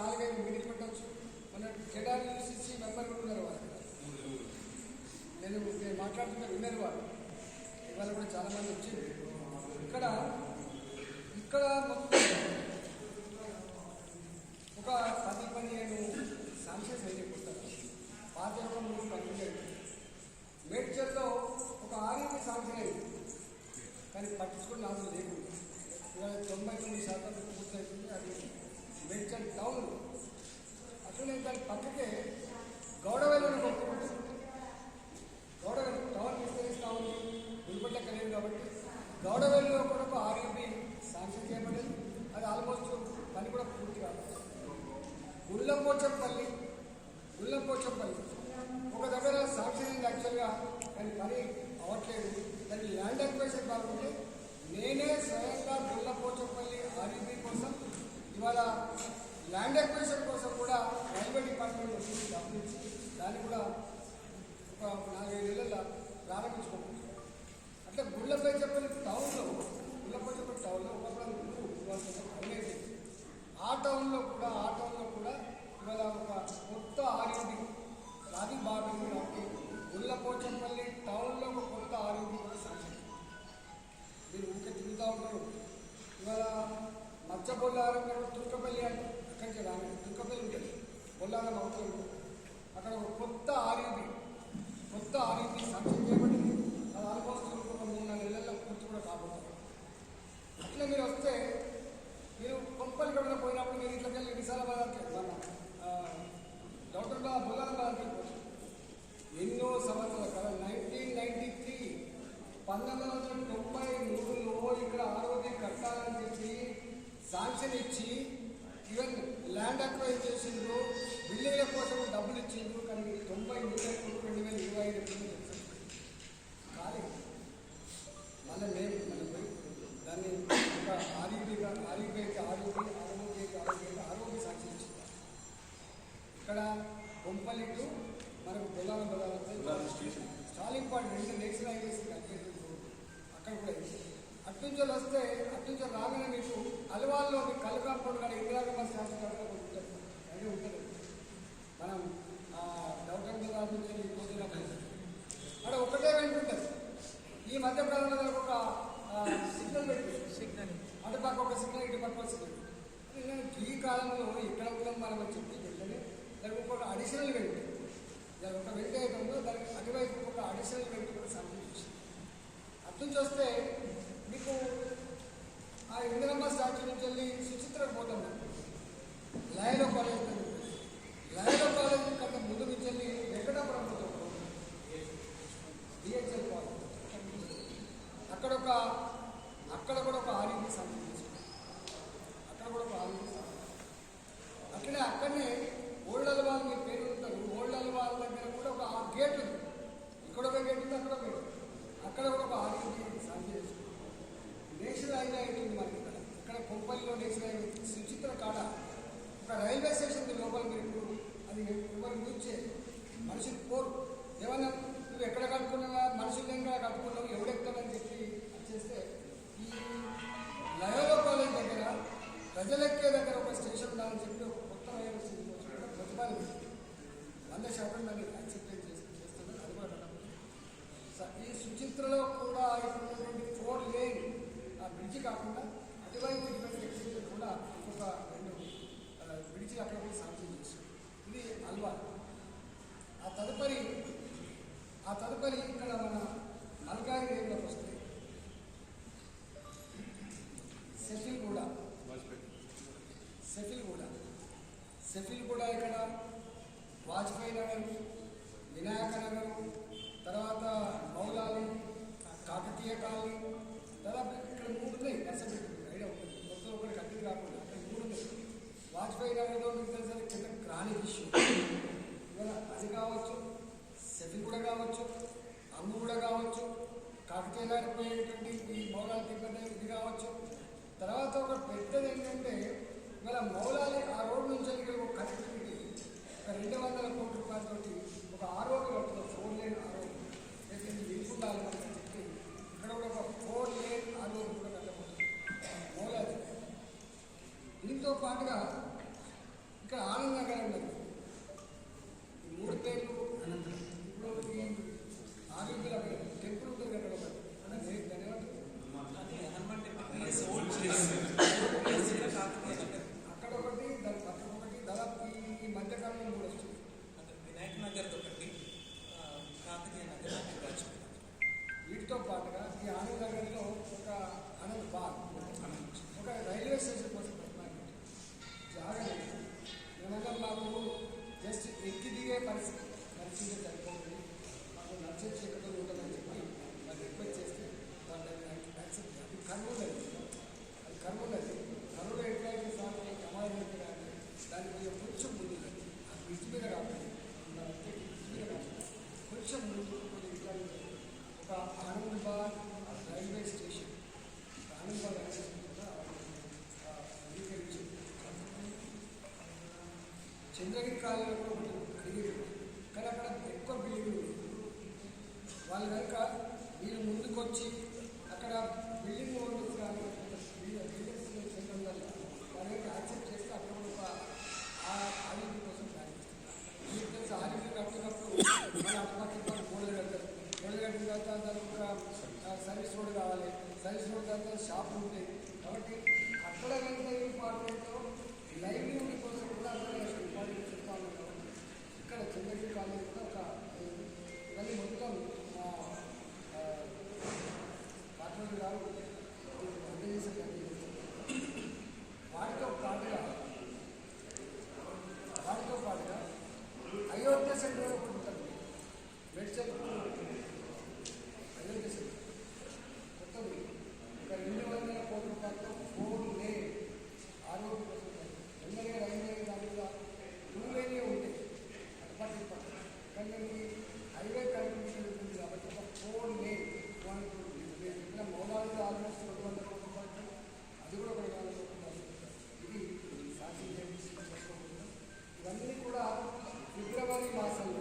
నాలుగైదు మీటింగ్ పెట్టవచ్చు మన జెడార్యూసీసీ మెంబర్ కూడా ఉన్నారు వాళ్ళు. నేను నేను మాట్లాడుతున్న విన్నారు వాళ్ళు. ఇవాళ కూడా చాలా మంది వచ్చింది ఇక్కడ ఇక్కడ ఒక పది పదిహేను శాంక్షన్స్ అయిపోతారు పాత ఒక మూడు కంప్లీట్ మేడ్చర్లో ఒక ఆర్ఎంపీ సాంక్షన్ అయింది. కానీ పట్టించుకుని నాకు లేకుండా. ఇవాళ తొంభై తొమ్మిది శాతం పూర్తవుతుంది అది మెడికల్ టౌన్ అట్లనే దాని పక్కకే గౌడవేలు గౌడవేలు టౌన్ విస్తరిస్తూ ఉంది. గుల్బట్ల కలిగింది కాబట్టి గౌడవేలులో కూడా ఒక ఆర్ఎంపీ శాంక్షన్ చేయబడింది. అది ఆల్మోస్ట్ పని కూడా పూర్తి కాదు. గుళ్ళపోచంపల్లి గుళ్ళపోచంపల్లి. ఒక దగ్గర శాంక్షన్ అయింది యాక్చువల్గా కానీ పని అవ్వట్లేదు. దాన్ని ల్యాండ్ అక్వేషన్ కాకుంటే నేనే స్వయంగా గుళ్ళపోచంపల్లి ఆర్ఎంపీ కోసం ఇవాళ ల్యాండ్ అక్వేషన్ కోసం కూడా రైల్వే డిపార్ట్మెంట్ వచ్చింది. గమనించి దాన్ని కూడా ఒక నాలుగైదు నెలల ప్రారంభించుకోవచ్చు. అంటే గుళ్ళపై చెప్పిన టౌన్లో గుళ్ళపై చెప్పిన టౌన్లో ఒకప్పుడు అది ఆ టౌన్లో కూడా ఆ టౌన్లో కూడా ఇవాళ ఒక కొత్త ఆరోగ్యం అది బాగుంది కాబట్టి గుళ్ళపోచంపల్లి టౌన్లో ఒక కొత్త ఆరోగ్యం కూడా సాధ్యం మీరు ఊరికే తిరుగుతూ ఉంటారు. ఇవాళ Machabollaram long term national highways కట్టేది అక్కడ కూడా. అట్నుంచి వస్తే అట్నుంచి రాగానే మీకు అలవాల్లో మీకు కళ్ళు కాంపౌండ్ కానీ ఇందిరాగమ్మ శాస్త్ర ఉంటుంది అది ఉంటుంది. మనం బజార్ నుంచి పోతున్నప్పుడు అక్కడ ఒకటే వెంట ఉంటుంది. ఈ మధ్య కాలంలో ఒక సిగ్నల్ సిగ్నల్ అటు పక్క ఒక సిగ్నల్ ఇటు పక్క ఒక సిగ్నల్ ఈ కాలంలో ఎక్కడ ఉందాం మనం చెప్పి వెంటనే దానికి ఇంకొక అడిషనల్ వెంట దానికి ఒక వెంట అయితే ఉందో దానికి అటువైపు ఒక అడిషనల్ వెంట అట్నుంచి వస్తే మీకు ఆ ఇందిరమ్మ స్టాచ్యూ నుంచి వెళ్ళి సుచిత్ర పోతాం లయలో కాలేజ్ ఉంది. లయలో కాలేజ్ కంటే ముందు నుంచి వెళ్ళి వెంకటాపురం పోతాం. DHL college. అక్కడ ఒక అక్కడ కూడా ఒక ఆర్యూబీ సంబంధించి. అక్కడ కూడా ఒక ఆర్యూబీ అట్లనే అక్కడనే ఓల్డ్ అల్వాల్ మీ పేరు ఉంటారు ఓల్డ్ అల్వాల్ దగ్గర కూడా ఒక ఆ గేట్ ఉంది. ఇక్కడ ఒక గేట్ ఉంది అక్కడ ఒక గేట్ ఉంది. అక్కడ కూడా ఒక ఆర్యూబీ సంబంధించి నేషనల్ హైవే అవుతుంది మనకి ఇక్కడ. ఇక్కడ కొంపల్లిలో నేషనల్ సుచిత్ర కాడ. ఒక రైల్వే స్టేషన్ లోపల మీరు ఇప్పుడు. అది ఎవరు యూజ్ చేయరు. మనుషులు కోరు ఏమన్నా నువ్వు ఎక్కడ కట్టుకున్నావా మనుషులు ఎక్కడ కట్టుకున్నావు ఎవడెక్కడని చెప్పి సెఫిల్ కూడా. సెఫిల్ కూడా ఇక్కడ వాజ్పేయి నగర్ వినాయక నగర్ తర్వాత మౌలాలి కాకతీయ కాలనీ దాదాపు ఇక్కడ మూడు ఉన్నాయి నర్సపేట ఐడియా ఉంటుంది మొత్తం ఒకటి కట్టి కాకుండా అక్కడ మూడు ఉన్నాయి. వాజ్పేయి నగర్లో మీకు తెలిసిన కింద క్రానిక్ ఇష్యూ. ఇవాళ అది కావచ్చు సెఫిల్ కూడా కావచ్చు అమ్ము కూడా కావచ్చు కాకతీయ నగర్ పోయి తోటి ఒక ఆరోగ్యం ఉంటుంది ఫోర్ లేన్ ఆరోగ్యం. లేకపోతే చెప్పి ఇక్కడ కూడా ఒక ఫోర్ లేన్ ఆరోగ్యం కూడా కట్టబోతుంది దీంతో పాటుగా ఇక్కడ ఆనందంగా ఉన్నది చంద్రగిరి కాలంలో కూడా కానీ అక్కడ ఎక్కువ బిల్డింగ్లు వాళ్ళు కనుక వీళ్ళు ముందుకొచ్చి అక్కడ బిల్డింగ్ ఓనర్స్ కానీ బిల్డర్స్ వల్ల వాళ్ళు యాక్సెప్ట్ చేస్తే అక్కడ ఒక ఆరోగ్యం కోసం ప్రయాణిస్తున్నారు ఆరోగ్యం కట్టినప్పుడు మన అటుపక్క గోడలు కట్టారు గోడలు కట్టిన తర్వాత దానికి ఒక సర్వీస్ రోడ్డు కావాలి. సర్వీస్ రోడ్డు తర్వాత షాప్ ఉంటుంది. మెడికల్ సెంటర్లో పొందుతారు మెడికల్ faça.